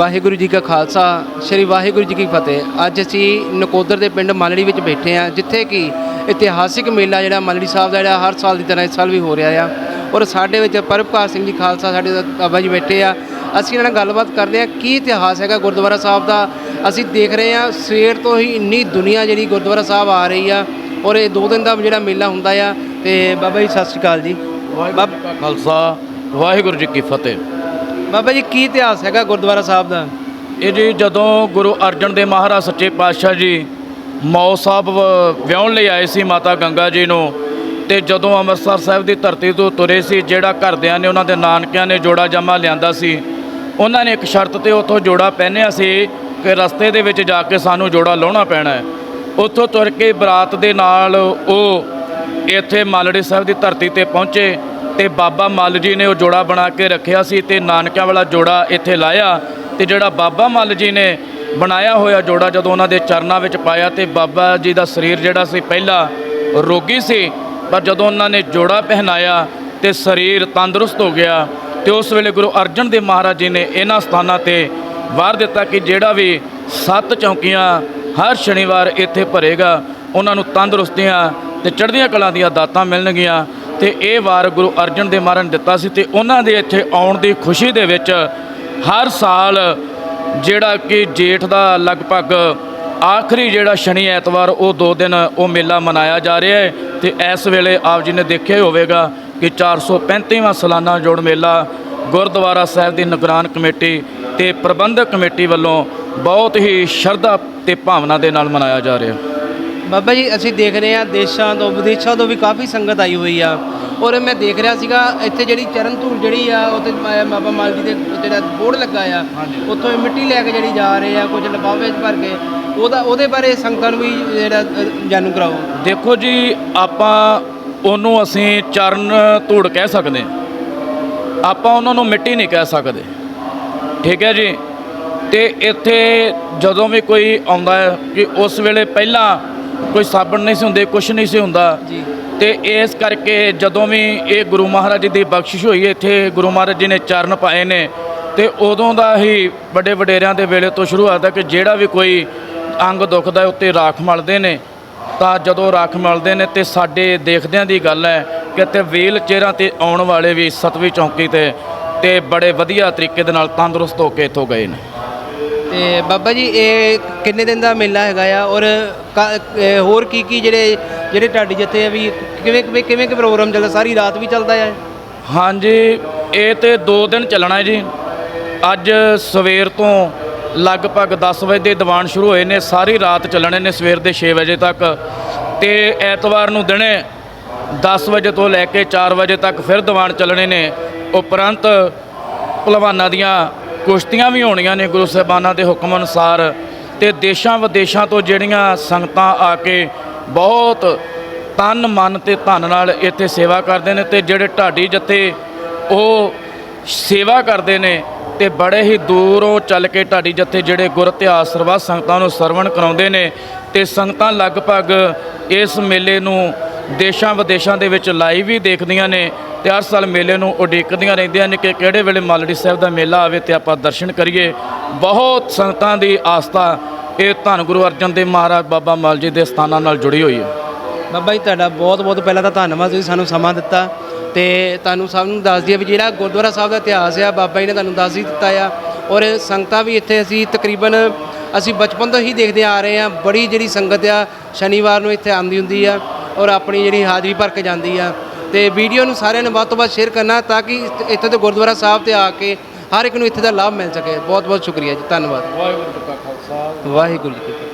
ਵਾਹਿਗੁਰੂ ਜੀ ਕਾ ਖਾਲਸਾ, ਸ੍ਰੀ ਵਾਹਿਗੁਰੂ ਜੀ ਕੀ ਫਤਿਹ। ਅੱਜ ਅਸੀਂ ਨਕੋਦਰ ਦੇ ਪਿੰਡ ਮਾਲੜੀ ਵਿੱਚ ਬੈਠੇ ਹਾਂ, ਜਿੱਥੇ ਕਿ ਇਤਿਹਾਸਿਕ ਮੇਲਾ ਜਿਹੜਾ ਮਾਲੜੀ ਸਾਹਿਬ ਦਾ ਜਿਹੜਾ ਹਰ ਸਾਲ ਦੀ ਤਰ੍ਹਾਂ ਇਸ ਸਾਲ ਵੀ ਹੋ ਰਿਹਾ ਆ। ਔਰ ਸਾਡੇ ਵਿੱਚ ਪਰਮਕਾਰ ਸਿੰਘ ਜੀ ਖਾਲਸਾ ਸਾਡੇ ਬਾਬਾ ਜੀ ਬੈਠੇ ਆ। ਅਸੀਂ ਇਹਨਾਂ ਨਾਲ ਗੱਲਬਾਤ ਕਰਦੇ ਹਾਂ, ਕੀ ਇਤਿਹਾਸ ਹੈਗਾ ਗੁਰਦੁਆਰਾ ਸਾਹਿਬ ਦਾ? ਅਸੀਂ ਦੇਖ ਰਹੇ ਹਾਂ, ਸਵੇਰ ਤੋਂ ਹੀ ਇੰਨੀ ਦੁਨੀਆ ਜਿਹੜੀ ਗੁਰਦੁਆਰਾ ਸਾਹਿਬ ਆ ਰਹੀ ਆ, ਔਰ ਇਹ ਦੋ ਦਿਨ ਦਾ ਜਿਹੜਾ ਮੇਲਾ ਹੁੰਦਾ ਆ। ਤੇ ਬਾਬਾ ਜੀ, ਸਤਿ ਸ਼੍ਰੀ ਅਕਾਲ ਜੀ। ਵਾਹਿਗੁਰੂ ਜੀ ਕਾ ਖਾਲਸਾ, ਵਾਹਿਗੁਰੂ ਜੀ ਕੀ ਫਤਿਹ। ਬਾਬਾ ਜੀ, ਕੀ ਇਤਿਹਾਸ ਹੈਗਾ ਗੁਰਦੁਆਰਾ ਸਾਹਿਬ ਦਾ? ਇਹ ਜੀ ਜਦੋਂ ਗੁਰੂ ਅਰਜਨ ਦੇਵ ਮਹਾਰਾਜ ਸੱਚੇ ਪਾਤਸ਼ਾਹ ਜੀ ਮੌ ਸਾਹਿਬ ਵ- ਵਿਆਹੁਣ ਲਈ ਆਏ ਸੀ ਮਾਤਾ ਗੰਗਾ ਜੀ ਨੂੰ, ਤੇ ਜਦੋਂ ਅੰਮ੍ਰਿਤਸਰ ਸਾਹਿਬ ਦੀ ਧਰਤੀ ਤੋਂ ਤੁਰੇ ਸੀ, ਜਿਹੜਾ ਘਰਦਿਆਂ ਨੇ ਉਹਨਾਂ ਦੇ ਨਾਨਕਿਆਂ ਨੇ ਜੋੜਾ ਜਮਾ ਲਿਆਂਦਾ ਸੀ, ਉਹਨਾਂ ਨੇ ਇੱਕ ਸ਼ਰਤ ਤੇ ਉੱਥੋਂ ਜੋੜਾ ਪਹਿਨਿਆ ਸੀ ਕਿ ਰਸਤੇ ਦੇ ਵਿੱਚ ਜਾ ਕੇ ਸਾਨੂੰ ਜੋੜਾ ਲਾਉਣਾ ਪੈਣਾ ਹੈ। ਉੱਥੋਂ ਤੁਰ ਕੇ ਬਰਾਤ ਦੇ ਨਾਲ ਉਹ ਇੱਥੇ ਮਾਲੜੀ ਸਾਹਿਬ ਦੀ ਧਰਤੀ ਤੇ ਪਹੁੰਚੇ ਤੇ ਬਾਬਾ ਮੱਲ ਜੀ ਨੇ ਉਹ ਜੋੜਾ ਬਣਾ ਕੇ ਰੱਖਿਆ ਸੀ ਤੇ ਨਾਨਕਿਆਂ ਵਾਲਾ ਜੋੜਾ ਇੱਥੇ ਲਾਇਆ ਤੇ ਜਿਹੜਾ ਬਾਬਾ ਮੱਲ ਜੀ ਨੇ ਬਣਾਇਆ ਹੋਇਆ ਜੋੜਾ ਜਦੋਂ ਉਹਨਾਂ ਦੇ ਚਰਨਾਂ ਵਿੱਚ ਪਾਇਆ ਤੇ ਬਾਬਾ ਜੀ ਦਾ ਸਰੀਰ ਜਿਹੜਾ ਸੀ ਪਹਿਲਾਂ ਰੋਗੀ ਸੀ, ਪਰ ਜਦੋਂ ਉਹਨਾਂ ਨੇ ਜੋੜਾ ਪਹਿਨਾਇਆ ਤੇ ਸਰੀਰ ਤੰਦਰੁਸਤ ਹੋ ਗਿਆ ਤੇ ਉਸ ਵੇਲੇ ਗੁਰੂ ਅਰਜਨ ਦੇਵ ਮਹਾਰਾਜ ਜੀ ਨੇ ਇਹਨਾਂ ਸਥਾਨਾਂ ਤੇ ਵਾਰ ਦਿੱਤਾ ਕਿ ਜਿਹੜਾ ਵੀ ਸੱਤ ਚੌਂਕੀਆਂ ਹਰ ਸ਼ਨੀਵਾਰ ਇੱਥੇ ਭਰੇਗਾ, ਉਹਨਾਂ ਨੂੰ ਤੰਦਰੁਸਤੀਆਂ ਤੇ ਚੜ੍ਹਦੀਆਂ ਕਲਾਂ ਦੀਆਂ ਦਾਤਾਂ ਮਿਲਣਗੀਆਂ। ਤੇ ਇਹ ਵਾਰ ਗੁਰੂ ਅਰਜਨ ਦੇਵ ਮਹਾਰਾਜ ਨੇ ਦਿੱਤਾ ਸੀ ਤੇ ਉਹਨਾਂ ਦੇ ਇੱਥੇ ਆਉਣ ਦੀ ਖੁਸ਼ੀ ਦੇ ਵਿੱਚ ਹਰ ਸਾਲ ਜਿਹੜਾ ਕਿ ਜੇਠ ਦਾ ਲਗਭਗ ਆਖਰੀ ਜਿਹੜਾ ਸ਼ਨੀ ਐਤਵਾਰ, ਉਹ ਦੋ ਦਿਨ ਉਹ ਮੇਲਾ ਮਨਾਇਆ ਜਾ ਰਿਹਾ ਹੈ ਤੇ ਇਸ ਵੇਲੇ ਆਪ ਜੀ ਨੇ ਦੇਖਿਆ ਹੀ ਹੋਵੇਗਾ ਕਿ 435ਵਾਂ ਸਾਲਾਨਾ ਜੋੜ ਮੇਲਾ ਗੁਰਦੁਆਰਾ ਸਾਹਿਬ ਦੀ ਨਿਗਰਾਨ ਕਮੇਟੀ ਤੇ ਪ੍ਰਬੰਧਕ ਕਮੇਟੀ ਵੱਲੋਂ ਬਹੁਤ ਹੀ ਸ਼ਰਧਾ ਤੇ ਭਾਵਨਾ ਦੇ ਨਾਲ ਮਨਾਇਆ ਜਾ ਰਿਹਾ ਬਾਬਾ ਜੀ ਅਸੀਂ ਦੇਖ ਰਹੇ ਹਾਂ ਦੇਸ਼ਾਂ ਤੋਂ ਵਿਦੇਸ਼ਾਂ ਤੋਂ ਵੀ ਕਾਫੀ ਸੰਗਤ ਆਈ ਹੋਈ ਆ। ਔਰ ਮੈਂ ਦੇਖ ਰਿਹਾ ਸੀਗਾ ਇੱਥੇ ਜਿਹੜੀ ਚਰਨ ਧੂੜ ਜਿਹੜੀ ਆ ਉੱਥੇ ਬਾਬਾ ਮਾਲ ਜੀ ਦੇ ਜਿਹੜਾ ਬੋਰਡ ਲੱਗਾ ਆ ਉੱਥੋਂ ਇਹ ਮਿੱਟੀ ਲੈ ਕੇ ਜਿਹੜੀ ਜਾ ਰਹੇ ਆ ਕੁਝ ਲਿਫਾਫੇ 'ਚ ਭਰ ਕੇ ਉਹਦਾ ਉਹਦੇ ਬਾਰੇ ਸੰਗਤਾਂ ਨੂੰ ਵੀ ਜਿਹੜਾ ਜਾਣੂ ਕਰਾਓ। ਦੇਖੋ ਜੀ ਆਪਾਂ ਉਹਨੂੰ ਅਸੀਂ ਚਰਨ ਧੂੜ ਕਹਿ ਸਕਦੇ। ਆਪਾਂ ਉਹਨਾਂ ਨੂੰ ਮਿੱਟੀ ਨਹੀਂ ਕਹਿ ਸਕਦੇ। ਠੀਕ ਹੈ ਜੀ? ਤੇ ਇੱਥੇ ਜਦੋਂ ਵੀ ਕੋਈ ਆਉਂਦਾ ਹੈ ਕਿ ਉਸ ਵੇਲੇ ਪਹਿਲਾਂ ਕੋਈ ਸਾਬਣ ਨਹੀਂ ਸੀ ਹੁੰਦੇ ਕੁਝ ਨਹੀਂ ਸੀ ਹੁੰਦਾ। ਤੇ ਇਸ ਕਰਕੇ ਜਦੋਂ ਵੀ ਇਹ ਗੁਰੂ ਮਹਾਰਾਜ ਜੀ ਦੀ ਬਖਸ਼ਿਸ਼ ਹੋਈ ਇੱਥੇ ਗੁਰੂ ਮਹਾਰਾਜ ਜੀ ਨੇ ਚਰਨ ਪਾਏ ਨੇ। ਤੇ ਉਦੋਂ ਦਾ ਹੀ ਵੱਡੇ ਵਡੇਰਿਆਂ ਦੇ ਵੇਲੇ ਤੋਂ ਸ਼ੁਰੂਆਤ ਹੈ ਕਿ ਜਿਹੜਾ ਵੀ ਕੋਈ ਅੰਗ ਦੁਖਦਾ ਉੱਤੇ ਰਾਖ ਮਲਦੇ ਨੇ ਤਾਂ ਜਦੋਂ ਰਾਖ ਮਲਦੇ ਨੇ ਤੇ ਸਾਡੇ ਦੇਖਦਿਆਂ ਦੀ ਗੱਲ ਹੈ ਕਿ ਤੇ ਵੀਲ ਚਿਹਰਾ ਤੇ ਆਉਣ ਵਾਲੇ ਵੀ ਸਤਵੀਂ ਚੌਂਕੀ ਤੇ ਤੇ ਬੜੇ ਵਧੀਆ ਤਰੀਕੇ ਦੇ ਨਾਲ ਤੰਦਰੁਸਤ ਹੋ ਕੇ ਇੱਥੋਂ ਗਏ ਨੇ। ਤੇ ਬਾਬਾ ਜੀ, ਇਹ ਕਿੰਨੇ ਦਿਨ ਦਾ ਮੇਲਾ ਹੈਗਾ ਆ? ਔਰ ਕ- ਇਹ ਹੋਰ ਕੀ ਕੀ ਜਿਹੜੇ ਜਿਹੜੇ ਤੁਹਾਡੀ ਜਿੱਥੇ ਆ ਵੀ ਕਿਵੇਂ ਕਿਵੇਂ ਕਿਵੇਂ ਕਿ ਪ੍ਰੋਗਰਾਮ ਚੱਲਦਾ? ਸਾਰੀ ਰਾਤ ਵੀ ਚੱਲਦਾ ਆ? ਹਾਂਜੀ, ਇਹ ਤੇ 2 ਦਿਨ ਚੱਲਣਾ ਹੈ ਜੀ। ਅੱਜ ਸਵੇਰ ਤੋਂ ਲਗਭਗ 10 ਵਜੇ ਦੇ ਦੀਵਾਨ ਸ਼ੁਰੂ ਹੋਏ ਨੇ। ਸਾਰੀ ਰਾਤ ਚੱਲਣੇ ਨੇ ਸਵੇਰ ਦੇ 6 ਵਜੇ ਤੱਕ। ਤੇ ਐਤਵਾਰ ਨੂੰ ਦਿਨੇ 10 ਵਜੇ ਤੋਂ ਲੈ ਕੇ 4 ਵਜੇ ਤੱਕ ਫਿਰ ਦੀਵਾਨ ਚੱਲਣੇ ਨੇ। ਉਪਰੰਤ ਭਲਵਾਨਾਂ ਦੀਆਂ ਕੁਸ਼ਤੀਆਂ ਵੀ ਹੋਣੀਆਂ ਨੇ ਗੁਰੂ ਸਾਹਿਬਾਨਾਂ ਦੇ ਹੁਕਮ ਅਨੁਸਾਰ ਤੇ ਦੇਸ਼ਾਂ ਵਿਦੇਸ਼ਾਂ ਤੋਂ ਜਿਹੜੀਆਂ ਸੰਗਤਾਂ ਆ ਕੇ ਬਹੁਤ ਤਨ ਮਨ ਤੇ ਧਨ ਨਾਲ ਇੱਥੇ ਸੇਵਾ ਕਰਦੇ ਨੇ ਤੇ ਜਿਹੜੇ ਢਾਡੀ ਜੱਥੇ ਉਹ ਸੇਵਾ ਕਰਦੇ ਨੇ ਤੇ ਬੜੇ ਹੀ ਦੂਰੋਂ ਚੱਲ ਕੇ ਢਾਡੀ ਜੱਥੇ ਜਿਹੜੇ ਗੁਰ ਇਤਿਹਾਸ ਸਰਵਾ ਸੰਗਤਾਂ ਨੂੰ ਸਰਵਣ ਕਰਾਉਂਦੇ ਨੇ ਤੇ ਸੰਗਤਾਂ ਲਗਭਗ ਇਸ ਮੇਲੇ ਨੂੰ ਦੇਸ਼ਾਂ ਵਿਦੇਸ਼ਾਂ ਦੇ ਵਿੱਚ ਲਾਈਵ ਵੀ ਦੇਖਦੀਆਂ ਨੇ ਤੇ ਹਰ ਸਾਲ ਮੇਲੇ ਨੂੰ ਉਡੀਕਦੀਆਂ ਰਹਿੰਦੀਆਂ ਨੇ ਕਿ ਕਿਹੜੇ ਵੇਲੇ ਮਾਲੜੀ ਸਾਹਿਬ ਦਾ ਮੇਲਾ ਆਵੇ ਤੇ ਆਪਾਂ ਦਰਸ਼ਨ ਕਰੀਏ। ਬਹੁਤ ਸੰਗਤਾਂ ਦੀ ਆਸਥਾ ਇਹ ਧੰਨ ਗੁਰੂ ਅਰਜਨ ਦੇਵ ਮਹਾਰਾਜ ਬਾਬਾ ਮਾਲ ਜੀ ਦੇ ਸਥਾਨਾਂ ਨਾਲ ਜੁੜੀ ਹੋਈ ਹੈ। ਬਾਬਾ ਜੀ, ਤੁਹਾਡਾ ਬਹੁਤ ਬਹੁਤ ਪਹਿਲਾਂ ਤਾਂ ਧੰਨਵਾਦ, ਤੁਸੀਂ ਸਾਨੂੰ ਸਮਾਂ ਦਿੱਤਾ ਤੇ ਤੁਹਾਨੂੰ ਸਭ ਨੂੰ ਦੱਸ ਦਈਏ ਵੀ ਜਿਹੜਾ ਗੁਰਦੁਆਰਾ ਸਾਹਿਬ ਦਾ ਇਤਿਹਾਸ ਆ, ਬਾਬਾ ਜੀ ਨੇ ਤੁਹਾਨੂੰ ਦੱਸ ਹੀ ਦਿੱਤਾ ਆ ਔਰ ਸੰਗਤਾਂ ਵੀ ਇੱਥੇ ਅਸੀਂ ਤਕਰੀਬਨ ਅਸੀਂ ਬਚਪਨ ਤੋਂ ਹੀ ਦੇਖਦੇ ਆ ਰਹੇ ਆ। ਬੜੀ ਜਿਹੜੀ ਸੰਗਤ ਆ, ਸ਼ਨੀਵਾਰ ਨੂੰ ਇੱਥੇ ਆਉਂਦੀ ਹੁੰਦੀ ਆ। ਔਰ ਆਪਣੀ ਜਿਹੜੀ ਹਾਜ਼ਰੀ ਭਰ ਕੇ ਜਾਂਦੀ ਆ। ਤੇ ਵੀਡੀਓ ਨੂੰ ਸਾਰਿਆਂ ਨੇ ਵੱਧ ਤੋਂ ਵੱਧ ਸ਼ੇਅਰ ਕਰਨਾ ਤਾਂ ਕਿ ਇੱਥੇ ਦੇ ਗੁਰਦੁਆਰਾ ਸਾਹਿਬ ਤੇ ਆ ਕੇ ਹਰ ਇੱਕ ਨੂੰ ਇੱਥੇ ਦਾ ਲਾਭ ਮਿਲ ਸਕੇ। ਬਹੁਤ ਬਹੁਤ ਸ਼ੁਕਰੀਆ ਜੀ। ਧੰਨਵਾਦ। ਵਾਹਿਗੁਰੂ ਜੀ ਕਾ ਖਾਲਸਾ। ਵਾਹਿਗੁਰੂ ਜੀ ਕੀ ਫਤਿਹ।